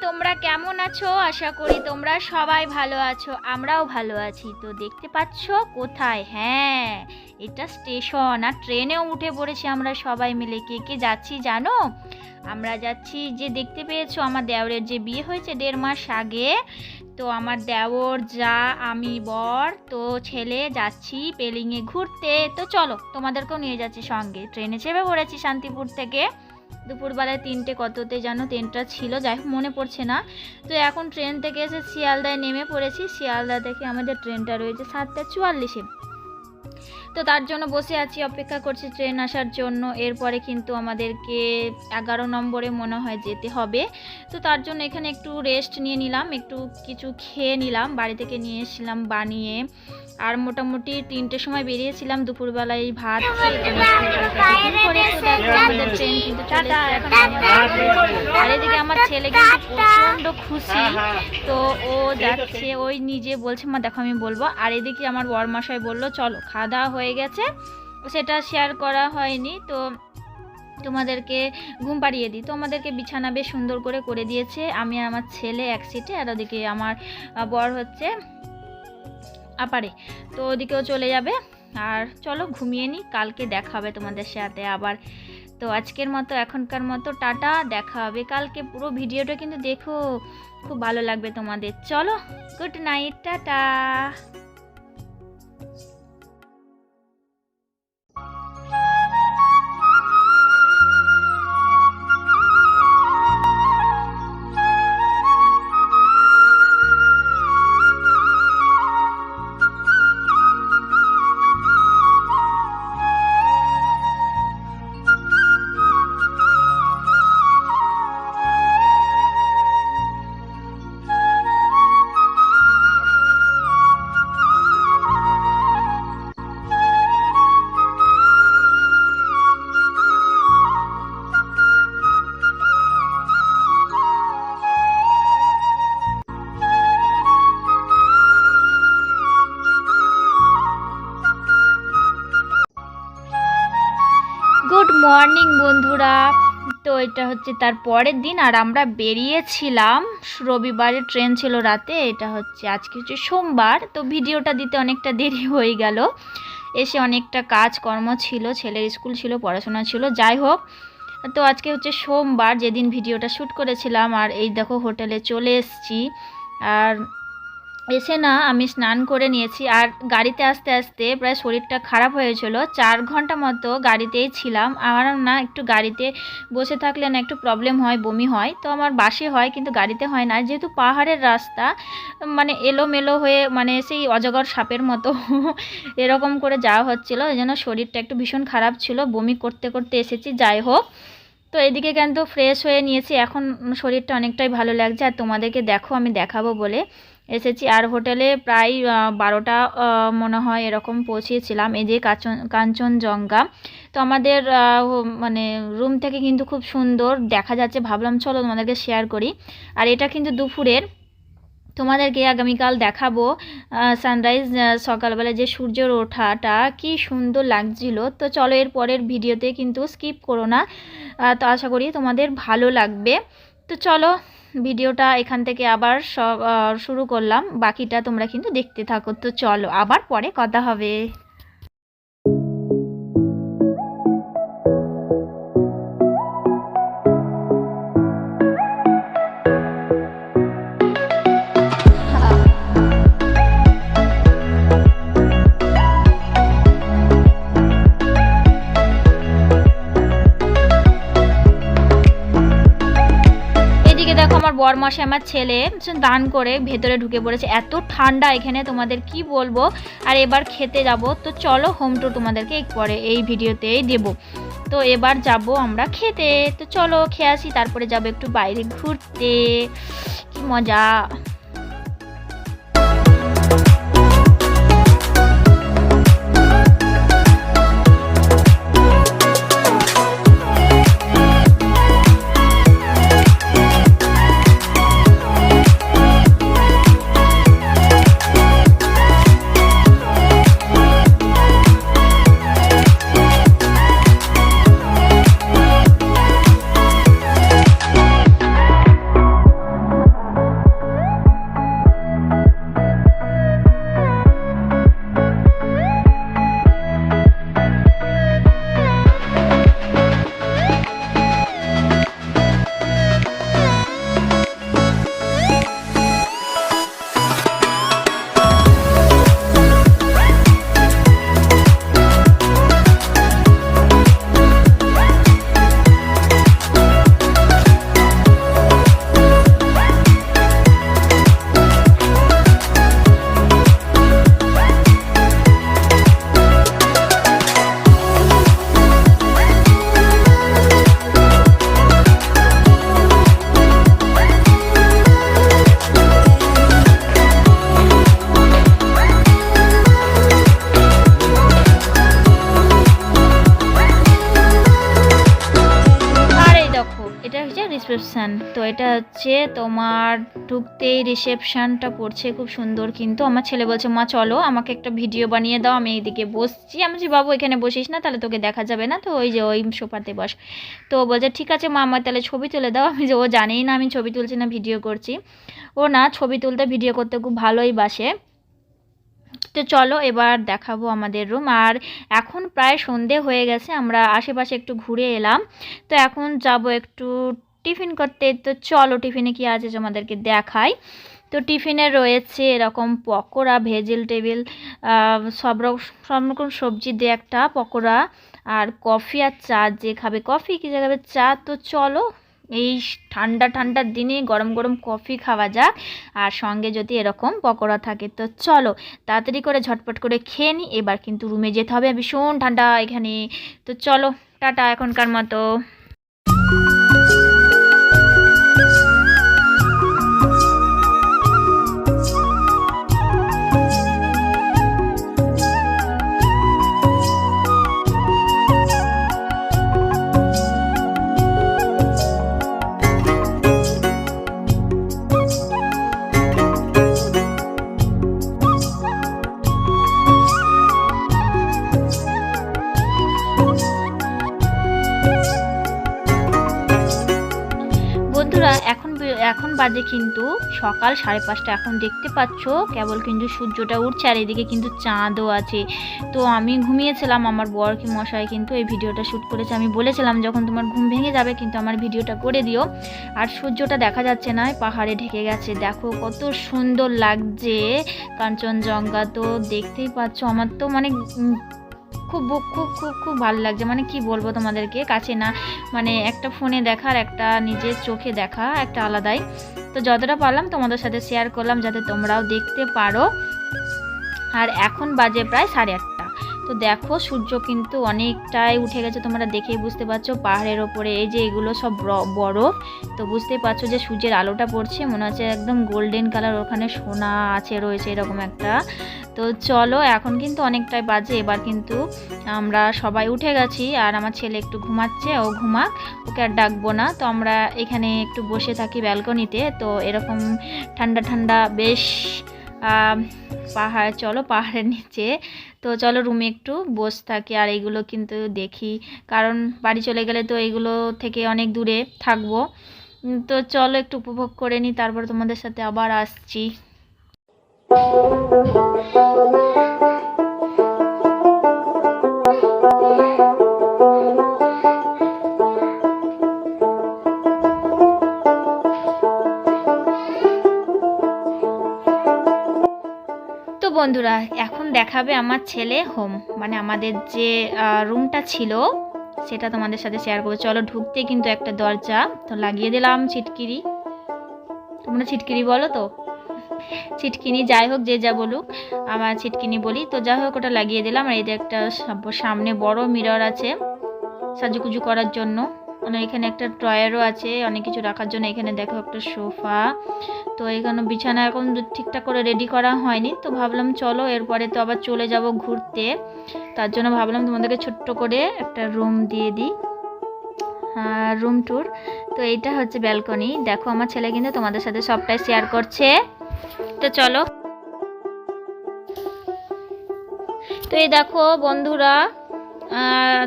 তোমরা কেমন আছো? আশা করি তোমরা সবাই ভালো আছো। আমরাও ভালো আছি। তো দেখতে পাচ্ছ কোথায়? হ্যাঁ এটা স্টেশন। আর ট্রেনেও উঠে পড়েছি আমরা সবাই মিলে। কে কে যাচ্ছি জানো? আমরা যাচ্ছি যে দেখতে পেয়েছ, আমার দেওরের যে বিয়ে হয়েছে দেড় মাস আগে। তো আমার দেওর, যা, আমি, বর, তো ছেলে, যাচ্ছি পেলিংয়ে ঘুরতে। তো চলো, তোমাদেরকেও নিয়ে যাচ্ছি সঙ্গে। ট্রেনে চেপে পড়েছি শান্তিপুর থেকে। দুপুরবেলায় তিনটে কততে যেন ট্রেনটা ছিল, যাই হোক, মনে পড়ছে না। তো এখন ট্রেন থেকে এসে শিয়ালদায় নেমে পড়েছি। শিয়ালদা থেকে আমাদের ট্রেনটা রয়েছে সাতটা চুয়াল্লিশে। তো তার জন্য বসে আছি অপেক্ষা করছি ট্রেন আসার জন্য। এরপরে কিন্তু আমাদেরকে এগারো নম্বরে মনে হয় যেতে হবে। তো তার জন্য এখানে একটু রেস্ট নিয়ে নিলাম একটু কিছু খেয়ে নিলাম বাড়ি থেকে নিয়ে এসেছিলাম বানিয়ে। আর মোটামুটি তিনটের সময় বেরিয়েছিলাম দুপুরবেলায় ভাত ট্রেন কিন্তু চলে আর এদিকে আমার ছেলে কিন্তু প্রচণ্ড খুশি। তো ও যাচ্ছে ওই নিজে বলছে মা দেখো আমি বলব। আর এদিকে আমার বরমাশাই বলল চলো খাওয়া দাওয়া হয়ে গেছে। সেটা শেয়ার করা হয়নি, তো তোমাদেরকে ঘুম পাড়িয়ে দিই। তো আমাদেরকে বিছানা বেশ সুন্দর করে করে দিয়েছে। আমি আমার ছেলে এক সিটে আর ওদিকে আমার বর হচ্ছে আপারে তো ওদিকেও চলে যাবে। আর চলো ঘুমিয়ে নিই কালকে দেখা হবে তোমাদের সাথে আবার। তো আজকের মতো, এখনকার মতো টাটা, দেখা হবে কালকে। পুরো ভিডিওটা কিন্তু দেখো, খুব ভালো লাগবে তোমাদের। চলো গুড নাইট টাটা। এটা হচ্ছে তার পরের দিন আর আমরা বেরিয়েছিলাম। রবিবারে ট্রেন ছিল রাতে, এটা হচ্ছে আজকে হচ্ছে সোমবার। তো ভিডিওটা দিতে অনেকটা দেরি হয়ে গেল। এসে অনেকটা কাজ কর্ম ছিল, ছেলের স্কুল ছিল, পড়াশোনা ছিল, যাই হোক। তো আজকে হচ্ছে সোমবার, যেদিন ভিডিওটা শ্যুট করেছিলাম, আর এই দেখো হোটেলে চলে এসেছি। আর এসে না আমি স্নান করে নিয়েছি আর গাড়িতে আসতে আসতে প্রায় শরীরটা খারাপ হয়েছিল। চার ঘণ্টা মতো গাড়িতেই ছিলাম। আমার না একটু গাড়িতে বসে থাকলে না একটু প্রবলেম হয়, বমি হয়। তো আমার বাসে হয় কিন্তু গাড়িতে হয় না। যেহেতু পাহাড়ের রাস্তা মানে এলোমেলো হয়ে মানে সেই অজগর সাপের মতো এরকম করে যাওয়া হচ্ছিল। এই জন্য শরীরটা একটু ভীষণ খারাপ ছিল। বমি করতে করতে এসেছি, যাই হোক। তো এদিকে কিন্তু ফ্রেশ হয়ে নিয়েছি। এখন শরীরটা অনেকটাই ভালো লাগছে। আর তোমাদেরকে দেখো, আমি দেখাবো বলে। এসেছি আর হোটেলে প্রায় বারোটা মনে হয় এরকম পৌঁছিয়েছিলাম এই যে কাঞ্চন কাঞ্চনজঙ্ঘা। তো আমাদের মানে রুম থেকে কিন্তু খুব সুন্দর দেখা যাচ্ছে। ভাবলাম চলো তোমাদেরকে শেয়ার করি। আর এটা কিন্তু দুপুরের। তোমাদেরকে আগামীকাল দেখাবো সানরাইজ সকালবেলা যে সূর্যের ওঠাটা, কি সুন্দর লাগছিল। তো চলো এর পরের ভিডিওতে কিন্তু স্কিপ করো না। তো আশা করি তোমাদের ভালো লাগবে। তো চলো ভিডিওটা এখান থেকে আবার শুরু করলাম। বাকিটা তোমরা কিন্তু দেখতে থাকো। তো চলো, আবার পরে কথা হবে। দেখো মাসে আমার ছেলে দান করে ভেতরে ঢুকে পড়েছে। এত ঠান্ডা এখানে, তোমাদের কি বলব? আর এবার খেতে যাব। তো চলো হোম টুর তোমাদেরকে পরে এই ভিডিওতেই দেব। তো এবার যাব আমরা খেতে। তো চলো খেয়ে আসি, তারপরে যাব একটু বাইরে ঘুরতে। কি মজা। রিসেপশন তো এটা হচ্ছে তোমার ঢুকতেই রিসেপশনটা পড়ছে খুব সুন্দর কিন্তু। আমার ছেলে বলছে, মা, চলো, আমাকে একটা ভিডিও বানিয়ে দাও, আমি এইদিকে বসছি। আমি বলছি, বাবু, এখানে বসিস না, তাহলে তোকে দেখা যাবে না। তো ওই যে ওই সোফাতে বস। তো বলছে, ঠিক আছে, মা, আমার তাহলে ছবি তুলে দাও। আমি যে ও জানেই না, আমি ছবি তুলছি না ভিডিও করছি। ও না, ছবি তুলতে ভিডিও করতে খুব ভালোই বাসে। তো চলো, এবার দেখাবো আমাদের রুম আর এখন প্রায় সন্ধে হয়ে গেছে, আমরা আশেপাশে একটু ঘুরে এলাম। তো এখন যাব একটু টিফিন করতে, তো চলো টিফিনে কি আছে তোমাদেরকে দেখাই। তো টিফিনে রয়েছে এরকম পকোড়া, ভেজিল টেবিল সব রকম সব রকম সবজি দিয়ে একটা পকোড়া আর কফি আর চা যে খাবে। কফি কি যে খাবে? চা। তো চলো এই ঠান্ডা ঠান্ডার দিনে গরম গরম কফি খাওয়া যাক আর সঙ্গে যদি এরকম পকোড়া থাকে, তো চলো তাড়াতাড়ি করে ঝটপট করে খেয়ে নিই এবার কিন্তু রুমে যেতে হবে। ভীষণ ঠান্ডা এখানে। তো চলো, টাটা এখনকার মতো। বাজে কিন্তু। সকাল সাড়ে পাঁচটা, এখন দেখতে পাচ্ছ? কেবল কিন্তু সূর্যটা উঠছে আর এদিকে কিন্তু চাঁদও আছে। তো আমি ঘুমিয়েছিলাম, আমার বর কি মশাই কিন্তু এই ভিডিওটা শ্যুট করেছে। আমি বলেছিলাম, যখন তোমার ঘুম ভেঙে যাবে, কিন্তু আমার ভিডিওটা করে দিও। আর সূর্যটা দেখা যাচ্ছে না পাহাড়ে ঢেকে গেছে। দেখো কত সুন্দর লাগছে। কাঞ্চনজঙ্ঘা তো দেখতেই পাচ্ছ। আমার তো মানে খুব খুব খুব খুব ভালো লাগছে। মানে কি বলব তোমাদেরকে? কাছে না মানে একটা ফোনে দেখার একটা নিজের চোখে দেখা একটা আলাদাই। তো যতটা পারলাম তোমাদের সাথে শেয়ার করলাম যাতে তোমরাও দেখতে পারো। আর এখন বাজে প্রায় সাড়ে আটটা। তো দেখো সূর্য কিন্তু অনেকটাই উঠে গেছে, তোমরা দেখেই বুঝতে পারছ। পাহাড়ের ওপরে এই যে এগুলো সব বরফ। তো বুঝতেই পারছ যে সূর্যের আলোটা পড়ছে, মনে হচ্ছে একদম গোল্ডেন কালার ওখানে সোনা আছে, রয়েছে এরকম একটা। তো চলো, এখন কিন্তু অনেকটাই বাজে। এবার কিন্তু আমরা সবাই উঠে গেছি আর আমার ছেলে একটু ঘুমাচ্ছে, ও ঘুমাক, ওকে আর ডাকবো না। তো আমরা এখানে একটু বসে থাকি ব্যালকনিতে। তো এরকম ঠান্ডা ঠান্ডা বেশ পাহাড়, চলো পাহাড়ের নিচে। তো চলো রুমে একটু বস থাকি আর এইগুলো কিন্তু দেখি। কারণ বাড়ি চলে গেলে তো এইগুলো থেকে অনেক দূরে থাকব। তো চলো একটু উপভোগ করে নিই, তারপর তোমাদের সাথে আবার আসছি। বন্ধুরা, এখন দেখাবে আমার ছেলে হোম। মানে আমাদের যে রুমটা ছিল, সেটা তোমাদের সাথে শেয়ার করব। চলো ঢুকতে কিন্তু একটা দরজা। তো লাগিয়ে দিলাম ছিটকিরি। তোমরা ছিটকিরি বলো তো? ছিটকিনি, যাই হোক, যে যা বলুক, আমার ছিটকিনি বলি। তো যাই হোক, ওটা লাগিয়ে দিলাম। আর যে একটা সামনে বড় মিরর আছে সাজুকুজু করার জন্য। মানে এখানে একটা ড্রয়ারও আছে, অনেক কিছু রাখার জন্য। এখানে দেখো একটা সোফা। তো এখানে বিছানা এখন ঠিকঠাক করে রেডি করা হয়নি। তো ভাবলাম চলো, এরপরে তো আবার চলে যাব ঘুরতে। তার জন্য ভাবলাম তোমাদেরকে ছোট্ট করে একটা রুম দিয়ে দিই। রুম ট্যুর তো এইটা হচ্ছে ব্যালকনি দেখো, আমার ছেলে কিন্তু তোমাদের সাথে সবটাই শেয়ার করছে। তো চলো। তো এই দেখো বন্ধুরা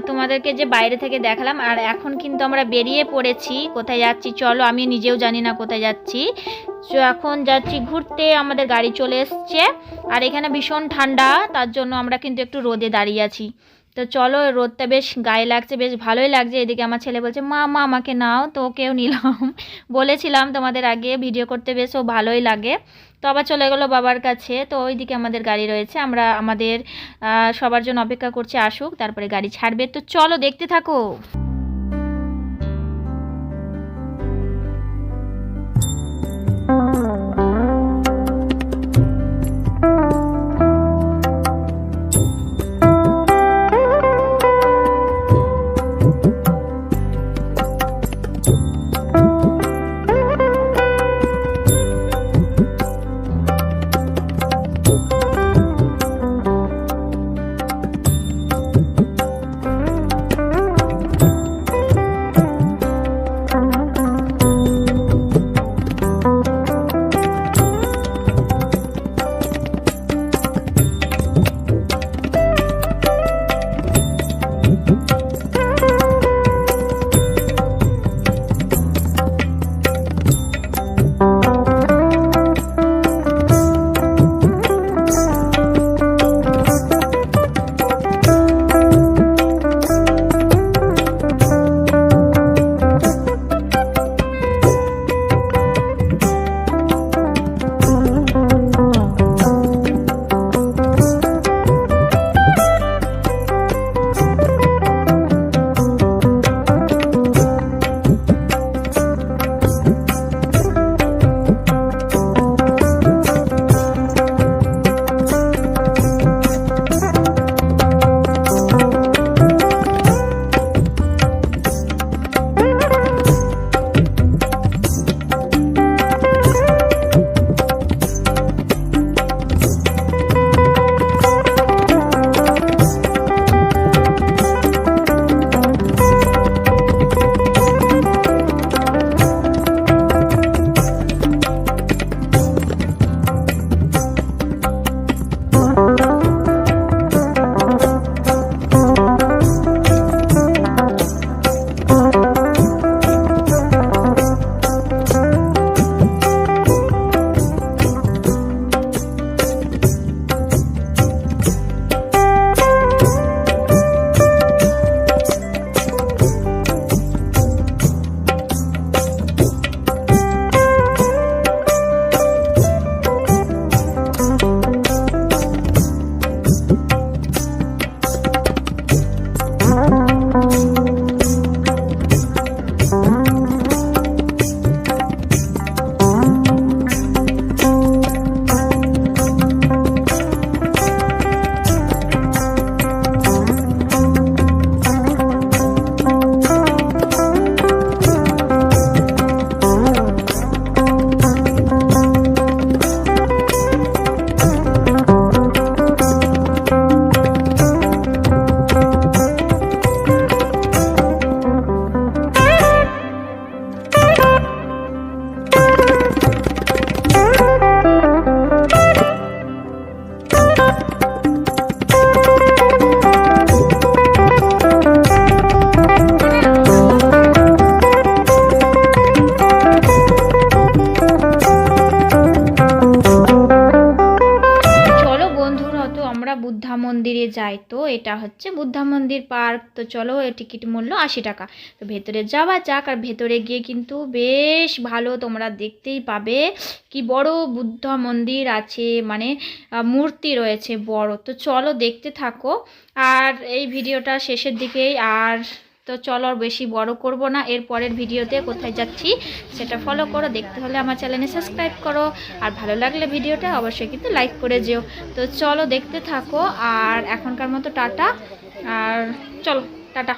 তোমাদেরকে যে বাইরে থেকে দেখালাম, আর এখন কিন্তু আমরা বেরিয়ে পড়েছি। কোথায় যাচ্ছি চলো আমি নিজেও জানি না কোথায় যাচ্ছি। তো এখন যাচ্ছি ঘুরতে, আমাদের গাড়ি চলে এসছে। আর এখানে ভীষণ ঠান্ডা, তার জন্য আমরা কিন্তু একটু রোদে দাঁড়িয়ে আছি। তো চলো, রোদটা বেশ গায়ে লাগছে, বেশ ভালোই লাগছে। এদিকে আমার ছেলে বলছে, মা মা, আমাকে নাও তো কেউ নিলাম। বলেছিলাম তোমাদের আগে, ভিডিও করতে বেশ ও ভালোই লাগে। তো আবার চলে গেলো বাবার কাছে। তো ওইদিকে আমাদের গাড়ি রয়েছে, আমরা আমাদের সবার জন্য অপেক্ষা করছি, আসুক, তারপরে গাড়ি ছাড়বে। তো চলো, দেখতে থাকো। এটা হচ্ছে বুদ্ধা মন্দির পার্ক। তো চলো, এর টিকিট মূল্য আশি টাকা। তো ভেতরে যাওয়া যাক, আর ভেতরে গিয়ে কিন্তু বেশ ভালো তোমরা দেখতেই পাবে কি বড় বুদ্ধ মন্দির আছে মানে মূর্তি রয়েছে বড়। তো চলো দেখতে থাকো। আর এই ভিডিওটা শেষের দিকেই, আর তো চলো বেশি বড় করব না, এর পরের ভিডিওতে কোথায় যাচ্ছি সেটা ফলো করো, দেখতে হলে আমার চ্যানেলে সাবস্ক্রাইব করো, আর ভালো লাগলে ভিডিওটা অবশ্যই কিন্তু লাইক করে যেও। তো চলো দেখতে থাকো, আর এখনকার মতো টাটা, আর চলো, টাটা।